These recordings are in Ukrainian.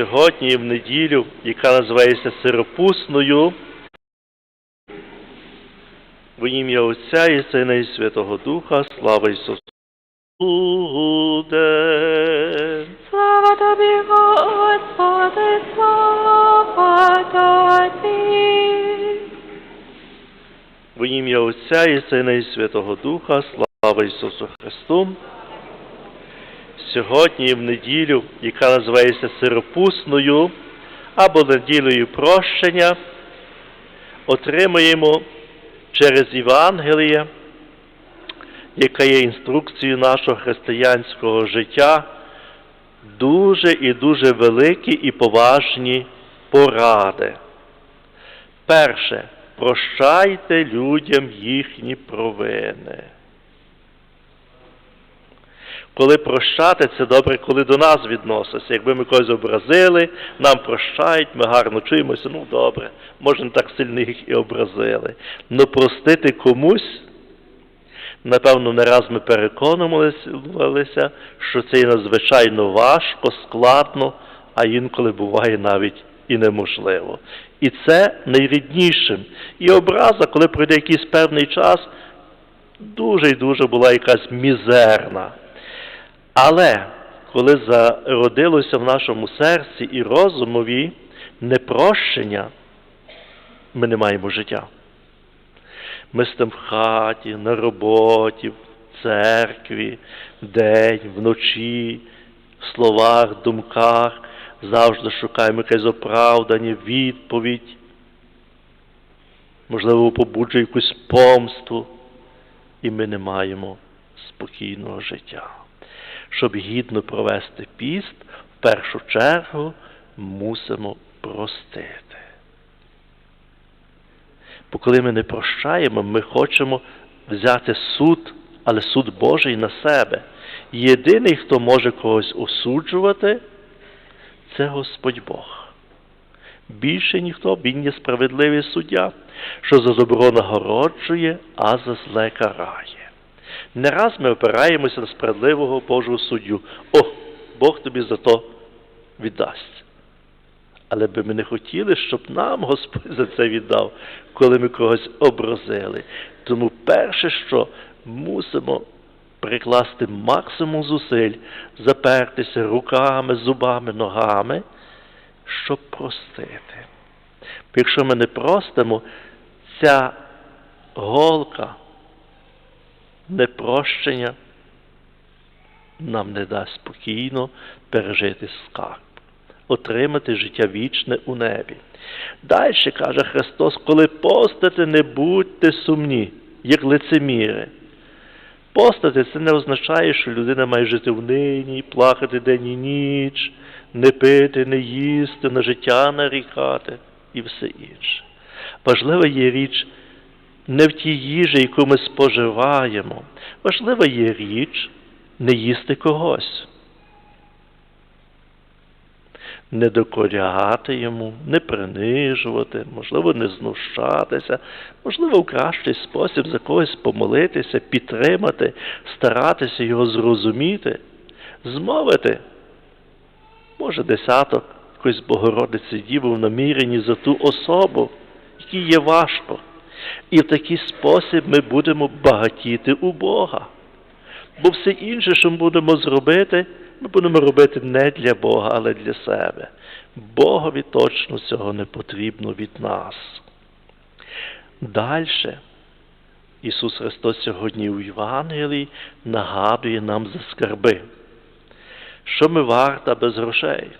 сьогодні і в неділю, яка називається Сиропусною, в ім'я Отця і Сина і Святого Духа, слава Ісусу. Буде. Слава тобі, Господи, слава тобі. В ім'я Отця і Сина і Святого Духа, слава Ісусу Христу. Сьогодні в неділю, яка називається Сиропусною, або неділею прощення, отримуємо через Євангеліє, яка є інструкцією нашого християнського життя, дуже і дуже великі і поважні поради. Перше, прощайте людям їхні провини. Коли прощати, це добре, коли до нас відноситься. Якби ми когось образили, нам прощають, ми гарно чуємося, ну добре, може не так сильно їх і образили. Но простити комусь, напевно, не раз ми переконувалися, що це є надзвичайно важко, складно, а інколи буває навіть і неможливо. І це найріднішим. І образа, коли пройде якийсь певний час, дуже і дуже була якась мізерна. Але коли зародилося в нашому серці і розумові непрощення, ми не маємо життя. Ми з тим в хаті, на роботі, в церкві, день, вночі, в словах, думках, завжди шукаємо якесь оправдання, відповідь, можливо, побуджує якусь помсту, і ми не маємо спокійного життя. Щоб гідно провести піст, в першу чергу мусимо простити. Бо коли ми не прощаємо, ми хочемо взяти суд, але суд Божий на себе. Єдиний, хто може когось осуджувати, це Господь Бог. Більше ніхто, він є справедливий суддя, що за добро нагороджує, а за зле карає. Не раз ми опираємося на справедливого Божого суддю. О, Бог тобі за то віддасть. Але би ми не хотіли, щоб нам Господь за це віддав, коли ми когось образили. Тому перше, що мусимо прикласти максимум зусиль, запертися руками, зубами, ногами, щоб простити. Якщо ми не простимо, ця голка непрощення нам не дасть спокійно пережити скарб, отримати життя вічне у небі. Далі каже Христос, коли постите, не будьте сумні, як лицеміри. Постати це не означає, що людина має жити в нині, плакати день і ніч, не пити, не їсти, на життя нарікати і все інше. Важлива є річ не в тій їжі, яку ми споживаємо. Важлива є річ не їсти когось, не докоряти йому, не принижувати, можливо, не знущатися, можливо, в кращий спосіб за когось помолитися, підтримати, старатися його зрозуміти, змовити. Може, десяток якоїсь Богородиці Діви в наміренні за ту особу, якій є важко. І в такий спосіб ми будемо багатіти у Бога. Бо все інше, що ми будемо зробити, ми будемо робити не для Бога, але для себе. Богові точно цього не потрібно від нас. Далі Ісус Христос сьогодні у Євангелії нагадує нам за скарби, що ми варта без грошей.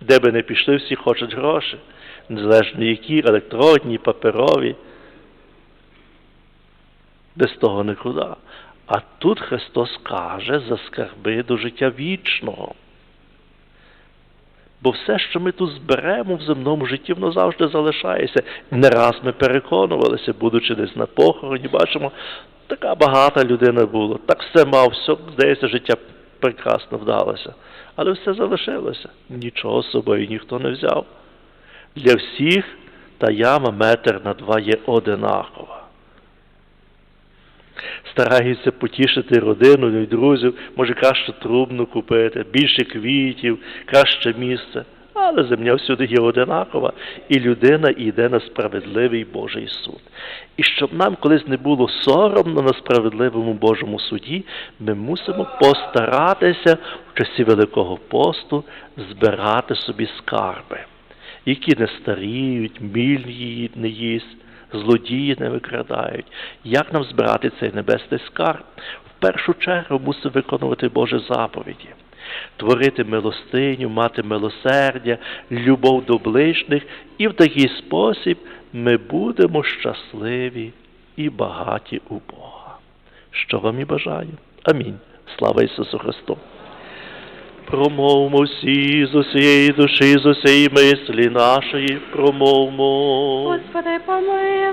Де би не пішли, всі хочуть гроші, незалежно які, електронні, паперові без того нікуди. А тут Христос каже за скарби до життя вічного. Бо все, що ми тут зберемо в земному житті, воно завжди залишається. Не раз ми переконувалися, будучи десь на похороні, бачимо, така багата людина була, так все мав, все, здається, життя прекрасно вдалося. Але все залишилося. Нічого з собою ніхто не взяв. Для всіх та яма метр на два є одинакова. Стараються потішити родину і друзів, може краще трубну купити, більше квітів, краще місце. Але земля всюди є одинакова, і людина йде на справедливий Божий суд. І щоб нам колись не було соромно на справедливому Божому суді, ми мусимо постаратися в часі Великого посту збирати собі скарби, які не старіють, міль її не їсть, злодії не викрадають. Як нам збирати цей небесний скарб? В першу чергу мусимо виконувати Божі заповіді творити милостиню, мати милосердя, любов до ближніх, і в такий спосіб ми будемо щасливі і багаті у Бога. Що вам і бажаю. Амінь. Слава Ісусу Христу. Промовмо всі з усієї душі, з усієї мислі нашої, промовмо. Господи, помилуй.